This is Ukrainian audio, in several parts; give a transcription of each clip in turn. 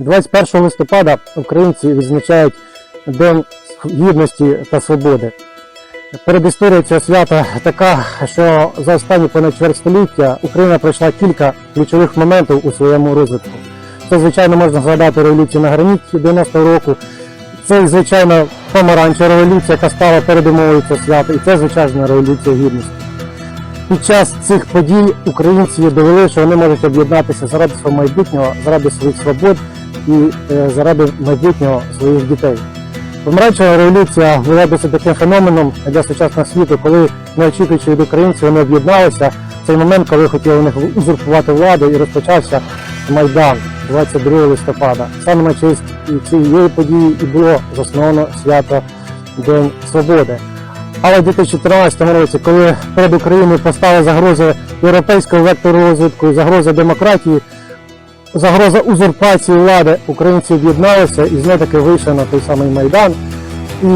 21 листопада українці відзначають День гідності та свободи. Передісторія цього свята така, що за останні понад чверть століття Україна пройшла кілька ключових моментів у своєму розвитку. Це, звичайно, можна згадати революцію на граніті 90-го року. Це, звичайно, помаранчева революція, яка стала передумовою цього свята, і це, звичайно, революція гідності. Під час цих подій українці довели, що вони можуть об'єднатися заради свого майбутнього, заради своїх свобод і е, заради майбутнього своїх дітей. Помаранчева революція була досить таким феноменом для сучасного світу, коли, не очікуючи від українців, вони об'єдналися. Цей момент, коли хотіли у них узурпувати владу, і розпочався Майдан 22 листопада. Саме на честь цієї події і було засновано свято День Свободи. Але в 2014 році, коли перед Україною постала загроза європейського вектору розвитку, загроза демократії, загроза узурпації влади, українці об'єдналися і знову таки вийшли на той самий Майдан і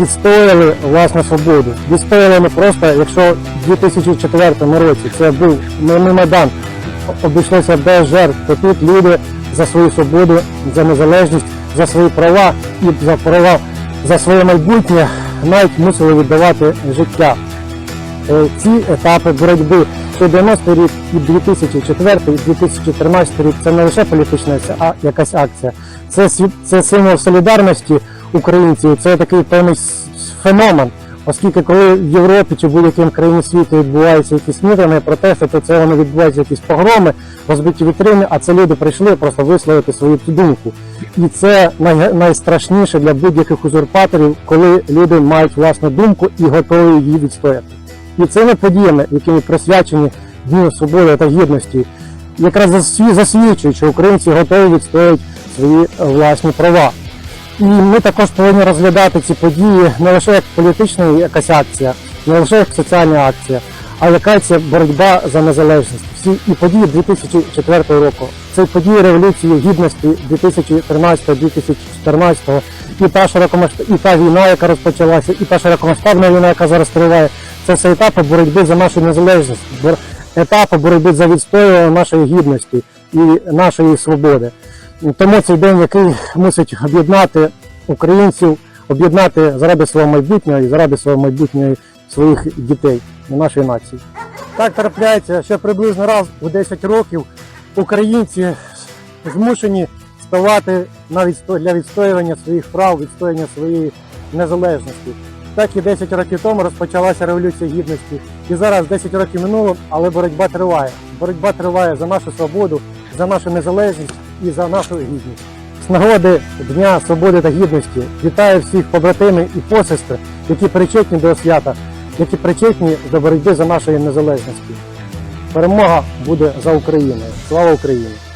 відстояли власну свободу. Відстояли не просто, якщо в 2004 році це був мирний Майдан, обійшлося без жертв, то тут люди за свою свободу, за незалежність, за свої права і за права за своє майбутнє навіть мусили віддавати життя. Е, Ці етапи боротьби що 90 рік і 2004 і 2013 рік це не лише політична а якась акція, це це символ солідарності українців. Це такий певний феномен. Оскільки коли в Європі чи в будь-якій країні світу відбуваються якісь мітинги, протести, то це вони відбуваються якісь погроми, розбиті вітрини, а це люди прийшли просто висловити свою думку. І це най- найстрашніше для будь-яких узурпаторів, коли люди мають власну думку і готові її відстояти. І цими подіями, якими присвячені Дню свободи та гідності, якраз засвідчують, що українці готові відстоювати свої власні права. І ми також повинні розглядати ці події не лише як політична якась акція, не лише як соціальна акція, а яка це боротьба за незалежність. Всі і події 2004 року, це події революції гідності 2013-2014, і та широкомасштаб... і та війна, яка розпочалася, і та широкомасштабна війна, яка зараз триває. Це все етапи боротьби за нашу незалежність, етапи боротьби за відстоювання нашої гідності і нашої свободи. Тому цей день, який мусить об'єднати українців, об'єднати заради свого майбутнього і заради свого майбутнього своїх дітей нашої нації. Так трапляється, що приблизно раз у 10 років українці змушені ставати на відсто... для відстоювання своїх прав, відстоювання своєї незалежності. Так і 10 років тому розпочалася революція гідності. І зараз 10 років минуло, але боротьба триває. Боротьба триває за нашу свободу, за нашу незалежність і за нашу гідність. З нагоди Дня Свободи та Гідності вітаю всіх побратимів і посестер, які причетні до свята, які причетні до боротьби за нашою незалежністю. Перемога буде за Україною. Слава Україні!